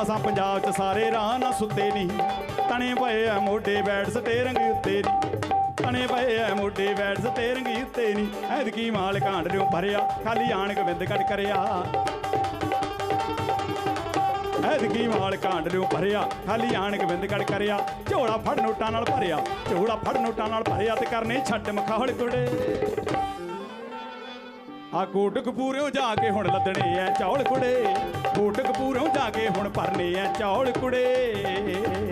ਮਸਾਂ ਪੰਜਾਬ 'ਚ ਸਾਰੇ ਰਾਹ ਨਾ ਸੁੱਤੇ ਨਹੀਂ ਤਣੇ ਪਏ ਆ ਮੋਢੇ ਬੈਠ ਸਟੇਰਿੰਗ ਉੱਤੇ ਨਹੀਂ ਤਣੇ ਪਏ ਆ ਮੋਢੇ ਬੈਠ ਸਟੇਰਿੰਗ ਉੱਤੇ ਨਹੀਂ ਐਤਕੀ ਮਾਲ ਕਾਂਡ ਰਿਓ ਭਰਿਆ, ਖਾਲੀ ਆਣ ਗੋਬਿੰਦ ਕੱਟ ਕਰਿਆ। ਐਤਕੀ ਮਾਲ ਕਾਂਡ ਰਿਓ ਭਰਿਆ, ਖਾਲੀ ਆਣ ਗੋਬਿੰਦ ਕੱਟ ਕਰਿਆ। ਝੋਲਾ ਫੜ ਨੋਟਾਂ ਨਾਲ ਭਰਿਆ, ਝੋਲਾ ਫੜ ਨੋਟਾਂ ਨਾਲ ਭਰਿਆ ਤੇ ਕਰਨੇ ਛੱਡ ਮਖੌਲ ਕੁੜੇ ਆ ਕੋਟ ਕਪੂਰਿਓ ਜਾ ਕੇ ਹੁਣ ਲੱਦਣੇ ਐ ਚੌਲ ਕੁੜੇ। ਕੋਟ ਕਪੂਰਿਓ ਜਾ ਕੇ ਹੁਣ ਭਰਨੇ ਐ ਚੌਲ ਕੁੜੇ।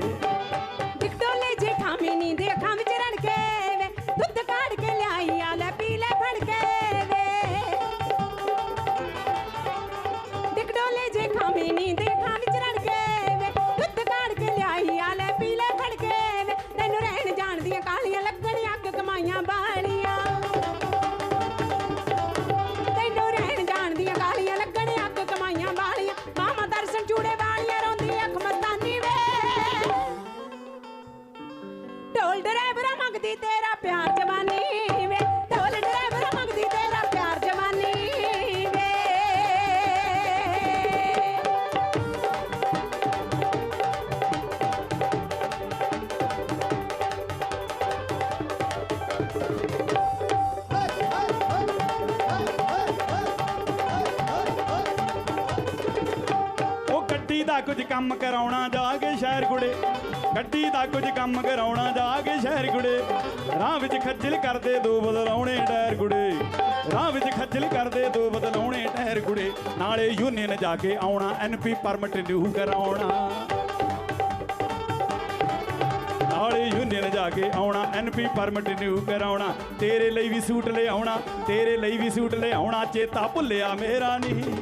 ਕੁਝ ਕੰਮ ਕਰਾਉਣਾ ਜਾ ਕੇ ਸ਼ਹਿਰ ਕੁੜੇ। ਗੱਡੀ ਦਾ ਕੁਝ ਕੰਮ ਕਰਾਉਣਾ ਜਾ ਕੇ ਸ਼ਹਿਰ ਕੁੜੇ ਰਾਹ ਵਿੱਚ ਖੱਜਲ ਕਰਦੇ ਦੋ ਬਦਲਾਉਣੇ ਟਾਇਰ ਕੁੜੇ ਰਾਹ ਵਿੱਚ ਖੱਜਲ ਕਰਦੇ ਦੋ ਬਦਲਾਉਣੇ ਟਾਇਰ ਕੁੜੇ ਨਾਲੇ ਯੂਨੀਅਨ ਜਾ ਕੇ ਆਉਣਾ ਐਨਪੀ ਪਰਮਿਟ ਰਿਨਿਊ ਕਰਾਉਣਾ। ਨਾਲੇ ਯੂਨੀਅਨ ਜਾ ਕੇ ਆਉਣਾ ਐਨਪੀ ਪਰਮਿਟ ਰਿਨਿਊ ਕਰਾਉਣਾ। ਤੇਰੇ ਲਈ ਵੀ ਸੂਟ ਲਿਆਉਣਾ, ਤੇਰੇ ਲਈ ਵੀ ਸੂਟ ਲਿਆਉਣਾ, ਚੇਤਾ ਭੁੱਲਿਆ ਮੇਰਾ ਨਹੀਂ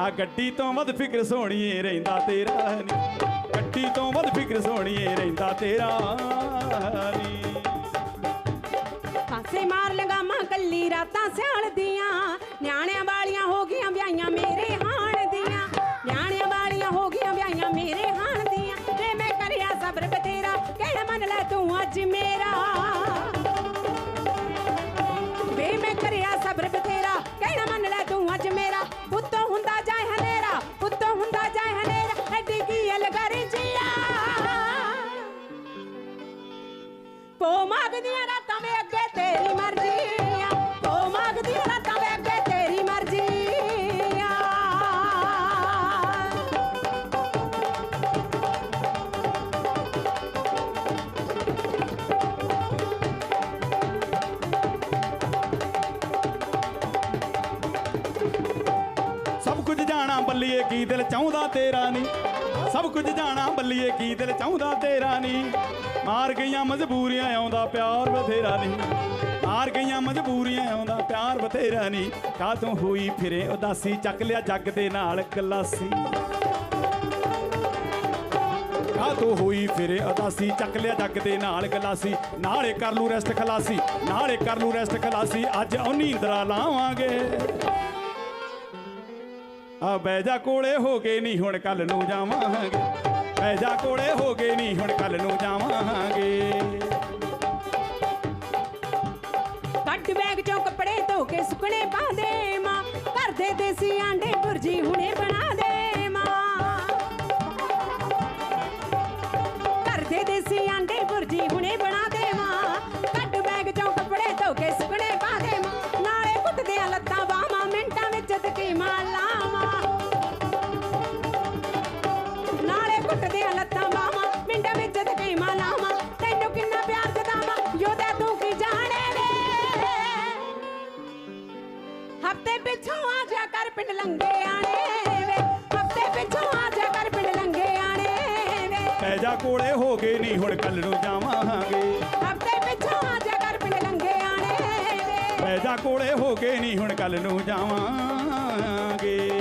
ਆ ਗੱਡੀ ਤੋਂ ਵੱਧ ਫਿਕਰ ਸੋਹਣੀਏ ਰਹਿੰਦਾ ਤੇਰਾ ਨੀ। ਗੱਡੀ ਤੋਂ ਵੱਧ ਫਿਕਰ ਸੋਹਣੀਏ, ਰਹਿੰਦਾ ਤੇਰਾ ਨੀ। ਪਾਸੇ ਮਾਰ ਲਗਾਮਾਂ ਕੱਲੀ ਰਾਤਾਂ ਸਿਆਲ ਦੀਆਂ ਨਿਆਣਿਆਂ ਵਾਲੀਆਂ ਹੋ ਗਈਆਂ ਵਿਆਹੀਆਂ ਮੇਰੇ ਹਾਣ ਦੀਆਂ। ਨਿਆਣਿਆਂ ਵਾਲੀਆਂ ਹੋ ਗਈਆਂ ਵਿਆਹੀਆਂ ਮੇਰੇ ਹਾਣ ਦੀਆਂ। ਤੇ ਮੈਂ ਕਰਿਆ ਸਬਰ ਬਤੇਰਾ ਕਹਿਣਾ ਮੰਨ ਲੈ ਤੂੰ ਅੱਜ ਮੇਰਾ। ਵੇ ਮੈਂ ਕਰਿਆ ਮੰਗਦੀਆਂ ਰਾਤਾਂ ਵੇ ਅੱਗੇ ਤੇਰੀ ਮਰਜ਼ੀ ਆ। ਪੋ ਮੰਗਦੀਆਂ ਰਾਤਾਂ ਵੇ ਅੱਗੇ ਤੇਰੀ ਮਰਜ਼ੀ ਆ। ਸਭ ਕੁਝ ਜਾਣਾ ਬੱਲੀਏ ਕੀ ਦਿਲ ਚਾਹੁੰਦਾ ਤੇਰਾ ਨਹੀਂ ਸਭ ਕੁਝ ਜਾਣਾ ਬੱਲੀਏ ਕੀ ਦਿਲ ਚਾਹੁੰਦਾ ਤੇਰਾ ਨਹੀਂ ਮਾਰ ਗਈਆਂ ਮਜਬੂਰੀਆਂ, ਆਉਂਦਾ ਪਿਆਰ ਬਥੇਰਾ ਨਹੀਂ ਮਾਰ ਗਈਆਂ ਮਜਬੂਰੀਆਂ, ਆਉਂਦਾ ਪਿਆਰ ਬਥੇਰਾ ਨਹੀਂ ਕਾਤੋਂ ਹੋਈ ਫਿਰੇ, ਉਦਾਸੀ, ਚੱਕ ਲਿਆ ਜੱਗ ਦੇ ਨਾਲ ਗਲਾਸੀ ਕਾਤੋਂ ਹੋਈ ਫਿਰੇ, ਉਦਾਸੀ, ਚੱਕ ਲਿਆ ਜੱਗ ਦੇ ਨਾਲ ਗਲਾਸੀ ਨਾਲੇ ਕਰ ਲੂ ਰੈਸਟ ਖਲਾਸੀ, ਨਾਲੇ ਕਰ ਲੂ ਰੈਸਟ ਖਲਾਸੀ। ਅੱਜ ਉਹ ਨੀਂਦਰਾ ਲਾਵਾਂਗੇ। ਆ ਬਹਿ ਜਾ ਕੋਲੇ, ਹੋ ਕੇ ਨਹੀਂ ਹੁਣ ਕੱਲ ਨੂੰ ਜਾਵਾਂਗੇ। ਬਹਿ ਜਾ ਕੋਲੇ ਹੋ ਨਹੀਂ ਹੁਣ ਕੱਲ ਨੂੰ ਜਾਵਾਂਗੇ। ਕੱਢ ਬੈਗ ਚੋਂ ਕੱਪੜੇ ਧੋ ਕੇ ਸੁੱਕਣੇ ਪਾ ਦੇ ਮਾਂ। ਘਰ ਦੇ ਦੇਸੀ ਆਂਡੇ ਭੁਰਜੀ ਹੁਣੇ ਬਣਾ ਦੇ ਮਾਂ। ਘਰ ਦੇ ਦੇਸੀ ਆਂਡੇ ਭੁਰਜੀ ਹੁਣੇ ਬਣਾ ਦੇ ਮਾਂ। ਕੱਢ ਬੈਗ ਚੋਂ ਕੱਪੜੇ ਧੋ ਕੇ ਸੁੱਕਣੇ ਪਾ ਦੇ ਮਾਂ। ਨਾਲੇ ਕੁੱਟਦੇ ਲੱਤਾਂ ਬਾਹਾਂ ਮਿੰਟਾਂ ਵਿੱਚ ਤਕੀ ਲੰਗੇ ਆਣੇ ਵੇ। ਹਫ਼ਤੇ ਪਿੱਛੋਂ ਆ ਜਾ ਕਰ ਪਿੰਡ ਲੰਗੇ ਆਣੇ ਵੇ। ਬਹਿ ਜਾ ਕੋਲੇ ਹੋ ਕੇ ਨਹੀਂ ਹੁਣ ਕੱਲ ਨੂੰ ਜਾਵਾਂਗੇ। ਹਫ਼ਤੇ ਪਿੱਛੋਂ ਆ ਜਾ ਕਰ ਪਿੰਡ ਲੰਗੇ ਆਣੇ ਵੇ। ਬਹਿ ਜਾ ਕੋਲੇ ਹੋ ਕੇ ਨਹੀਂ ਹੁਣ ਕੱਲ ਨੂੰ ਜਾਵਾਂਗੇ।